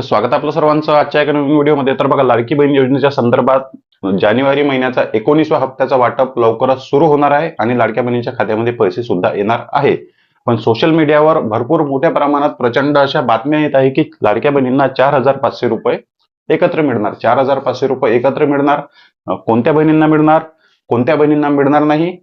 तर स्वागत आपलं सर्वांचं आजच्या एका नवीन व्हिडिओमध्ये. तर बघा लाडकी बहीण योजनेच्या संदर्भात जानेवारी महिन्याचा एकोणीसवा हप्त्याचा वाटप लवकरच सुरू होणार आहे आणि लाडक्या बहिणीच्या खात्यामध्ये पैसे सुद्धा येणार आहे. पण सोशल मीडियावर भरपूर मोठ्या प्रमाणात प्रचंड अशा बातम्या येत आहे की लाडक्या बहिणींना चार हजार पाचशे रुपये एकत्र मिळणार. चार हजार पाचशे रुपये एकत्र मिळणार. कोणत्या बहिणींना मिळणार? कोणत्या बहिणींना मिळणार नाही?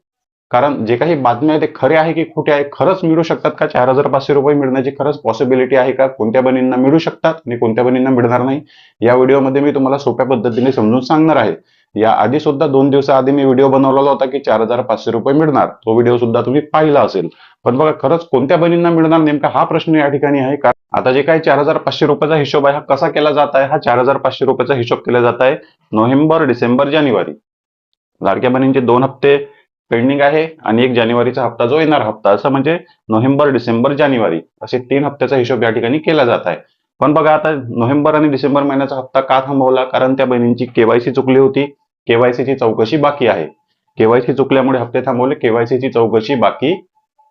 कारण जे काही बातम्या आहे ते खरे आहे की खोटे आहे खरंच मिळू शकतात का? चार हजार पाचशे रुपये मिळण्याची खरंच पॉसिबिलिटी आहे का? कोणत्या बहिणींना मिळू शकतात आणि कोणत्या बहिणींना मिळणार नाही? या व्हिडिओमध्ये मी तुम्हाला सोप्या पद्धतीने समजून सांगणार आहे. या आधी सुद्धा दोन दिवसाआधी मी व्हिडिओ बनवलेला होता की चार हजार पाचशे रुपये मिळणार. तो व्हिडिओ सुद्धा तुम्ही पाहिला असेल. पण बघा खरंच कोणत्या बहिणींना मिळणार नेमका हा प्रश्न या ठिकाणी आहे. कारण आता जे काही चार हजार पाचशे रुपयाचा हिशोब आहे हा कसा केला जात आहे? हा चार हजार पाचशे रुपयाचा हिशोब केला जात आहे नोव्हेंबर डिसेंबर जानेवारी. लाडक्या बहिणींचे दोन हप्ते पेंडिंग आहे आणि एक जानेवारीचा हप्ता जो येणार हप्ता असं म्हणजे नोव्हेंबर डिसेंबर जानेवारी असे तीन हप्त्याचा हिशोब या ठिकाणी केला जात आहे. पण बघा आता नोव्हेंबर आणि डिसेंबर महिन्याचा हप्ता का थांबवला? कारण त्या बहिणींची केवायसी चुकली होती. केवायसीची चौकशी बाकी आहे. केवायसी चुकल्यामुळे हप्ते थांबवले केवायसीची चौकशी बाकी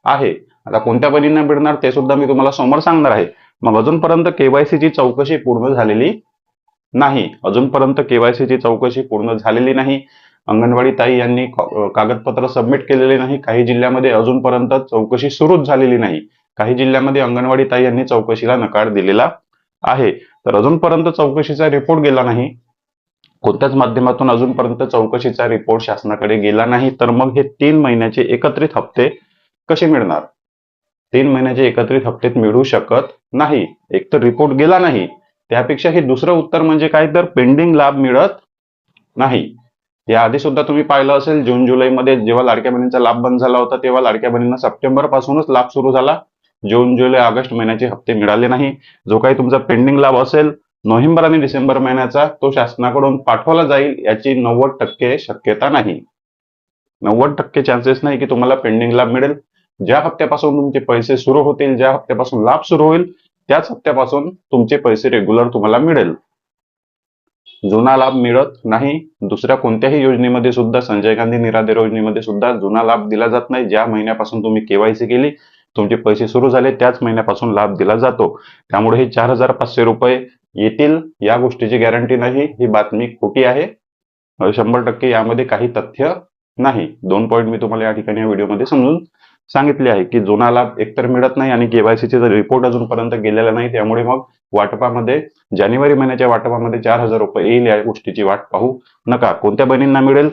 आहे. आता कोणत्या बहिणींना मिळणार ते सुद्धा मी तुम्हाला समोर सांगणार आहे. मग अजूनपर्यंत केवायसीची चौकशी पूर्ण झालेली नाही. अजूनपर्यंत केवायसीची चौकशी पूर्ण झालेली नाही. अंगणवाडी ताई यांनी कागदपत्र सबमिट केलेले नाही. काही जिल्ह्यामध्ये अजूनपर्यंत चौकशी सुरूच झालेली नाही. काही जिल्ह्यामध्ये अंगणवाडी ताई यांनी चौकशीला नकार दिलेला आहे. तर अजूनपर्यंत चौकशीचा रिपोर्ट गेला नाही. कोणत्याच माध्यमातून अजूनपर्यंत चौकशीचा रिपोर्ट शासनाकडे गेला नाही. तर मग हे तीन महिन्याचे एकत्रित हप्ते कसे मिळणार? तीन महिन्याचे एकत्रित हप्ते मिळू शकत नाही. एक तर रिपोर्ट गेला नाही. त्यापेक्षा हे दुसरं उत्तर म्हणजे काय? तर पेंडिंग लाभ मिळत नाही. या आधी सुद्धा तुम्ही पाहिलं असेल जून जुलैमध्ये जेव्हा लाडक्या बहिणींचा लाभ बंद झाला होता तेव्हा लाडक्या बहिणींना सप्टेंबर पासूनच लाभ सुरू झाला. जून जुलै ऑगस्ट महिन्याचे हप्ते मिळाले नाही. जो काही तुमचा पेंडिंग लाभ असेल नोव्हेंबर आणि डिसेंबर महिन्याचा तो शासनाकडून पाठवला जाईल याची नव्वद टक्के शक्यता नाही. नव्वद टक्के चान्सेस नाही की तुम्हाला पेंडिंग लाभ मिळेल. ज्या हप्त्यापासून तुमचे पैसे सुरू होतील ज्या हप्त्यापासून लाभ सुरू होईल त्याच हप्त्यापासून तुमचे पैसे रेग्युलर तुम्हाला मिळेल. जुना लाभ मिळत नाही. दुसऱ्या कोणत्याही योजनेमध्ये सुद्धा संजय गांधी निराधार योजनेमध्ये सुद्धा जुना लाभ दिला जात नाही. ज्या महिन्यापासून तुम्ही केवायसी केली तुमचे पैसे सुरू झाले त्याच महिन्यापासून लाभ दिला जातो. त्यामुळे हे चार हजार पाचशे रुपये येतील. या गोष्टीची गॅरंटी नाही. ही बातमी खोटी आहे. शंभर टक्के यामध्ये काही तथ्य नाही. दोन पॉईंट मी तुम्हाला या ठिकाणी या व्हिडिओमध्ये समजून सांगितले आहे की जुना लाभ एकतर मिळत नाही आणि केवायसीचे रिपोर्ट अजूनपर्यंत गेलेला नाही त्यामुळे मग वाटपामध्ये जानेवारी महिन्याच्या वाटपामध्ये चार हजार रुपये येईल या गोष्टीची वाट पाहू नका. कोणत्या बहिणींना मिळेल?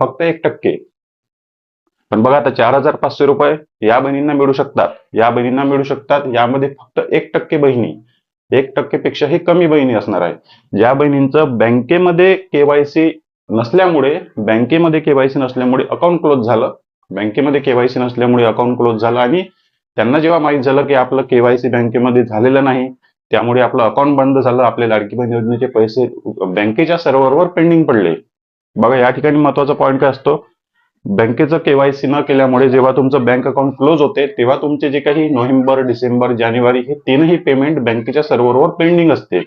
फक्त एक टक्के. पण बघा आता चार हजार पाचशे रुपये या बहिणींना मिळू शकतात. या बहिणींना मिळू शकतात यामध्ये फक्त एक टक्के बहिणी. एक टक्केपेक्षाही कमी बहिणी असणार आहे. ज्या बहिणींचं बँकेमध्ये केवायसी नसल्यामुळे बँकेमध्ये केवायसी नसल्यामुळे अकाउंट क्लोज झालं बँकेमध्ये केवायसी नसल्यामुळे अकाउंट क्लोज झालं आणि त्यांना जेव्हा माहीत झालं की आपलं केवायसी बँकेमध्ये झालेलं नाही त्यामुळे आपलं अकाउंट बंद झालं आपले लाडकी बहीण योजनेचे पैसे बँकेच्या सर्व्हरवर पेंडिंग पडले. बघा या ठिकाणी महत्त्वाचा पॉईंट काय असतो? बँकेचं केवायसी न केल्यामुळे जेव्हा तुमचं बँक अकाउंट क्लोज होते तेव्हा तुमचे जे काही नोव्हेंबर डिसेंबर जानेवारी हे तीनही पेमेंट बँकेच्या सर्व्हरवर पेंडिंग असते.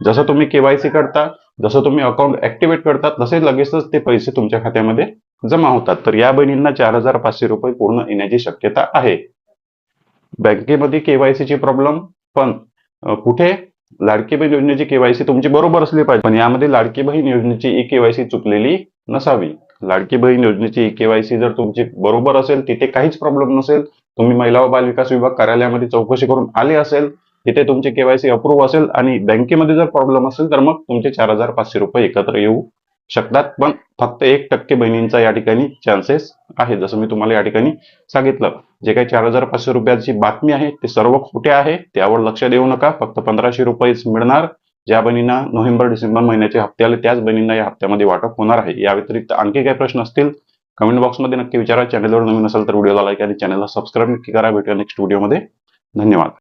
जसं तुम्ही केवायसी करता जसं तुम्ही अकाउंट ऍक्टिव्हेट करता तसे लगेचच ते पैसे तुमच्या खात्यामध्ये जमा होतात. तर या बहिणींना चार हजार पाचशे रुपये पूर्ण येण्याची शक्यता आहे. बँकेमध्ये केवायसीची प्रॉब्लेम पण कुठे? लाडकी बहीण योजनेची केवायसी तुमची बरोबर असली पाहिजे. पण यामध्ये लाडकी बहीण योजनेची ई केवायसी चुकलेली नसावी. लाडकी बहीण योजनेची ई केवायसी जर तुमची बरोबर असेल तिथे काहीच प्रॉब्लेम नसेल. तुम्ही महिला व बाल विकास विभाग कार्यालयामध्ये चौकशी करून आले असेल तिथे तुमची केवायसी अप्रूव्ह असेल आणि बँकेमध्ये जर प्रॉब्लेम असेल तर मग तुमचे चार हजार पाचशे रुपये एकत्र येऊ शकतात. पण फक्त एक टक्के बहिणींचा या ठिकाणी चान्सेस आहे जसं मी तुम्हाला या ठिकाणी सांगितलं जे काही चार हजार पाचशे रुपयाची बातमी आहे ते सर्व खोटे आहे. त्यावर लक्ष देऊ नका. फक्त पंधराशे रुपयेच मिळणार. ज्या बहिणींना नोव्हेंबर डिसेंबर महिन्याचे हप्ते आले त्याच बहिणींना या हप्त्यामध्ये वाटप होणार आहे. या व्यतिरिक्त आणखी काही प्रश्न असतील कमेंट बॉक्समध्ये नक्की विचारा. चॅनलवर नवीन असेल तर व्हिडिओला लाईक आणि चॅनलला सबस्क्राईब नक्की करा. भेटूया नेक्स्ट व्हिडिओमध्ये धन्यवाद.